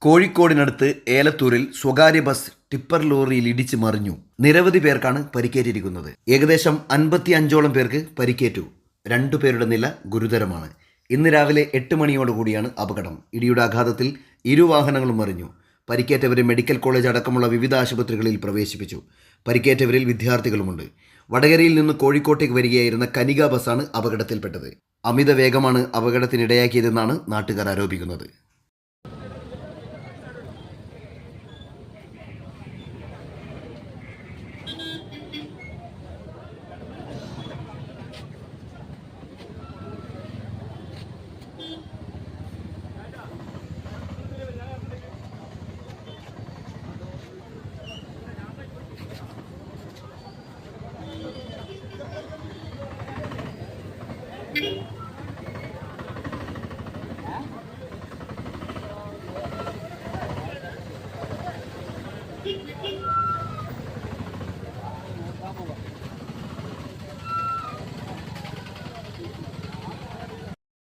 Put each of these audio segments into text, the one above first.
കോഴിക്കോടിനടുത്ത് ഏലത്തൂരിൽ സ്വകാര്യ bus tipper ലോറിയിൽ ഇടിച്ച് മറിഞ്ഞു. നിരവധി പേർക്കാണ് പരിക്കേറ്റിരിക്കുന്നത്. ഏകദേശം അൻപത്തി അഞ്ചോളം പേർക്ക് പരിക്കേറ്റു. രണ്ടു പേരുടെ നില ഗുരുതരമാണ്. ഇന്ന് രാവിലെ എട്ട് മണിയോടുകൂടിയാണ് അപകടം. ഇടിയുടെ ആഘാതത്തിൽ ഇരു വാഹനങ്ങളും മറിഞ്ഞു. പരിക്കേറ്റവരെ മെഡിക്കൽ കോളേജ് അടക്കമുള്ള വിവിധ ആശുപത്രികളിൽ പ്രവേശിപ്പിച്ചു. പരിക്കേറ്റവരിൽ വിദ്യാർത്ഥികളുമുണ്ട്. വടകരയിൽ നിന്ന് കോഴിക്കോട്ടേക്ക് വരികയായിരുന്ന കനിക ബസ്സാണ് അപകടത്തിൽപ്പെട്ടത്. അമിത വേഗമാണ് അപകടത്തിനിടയാക്കിയതെന്നാണ് നാട്ടുകാർ ആരോപിക്കുന്നത്.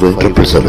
triple seven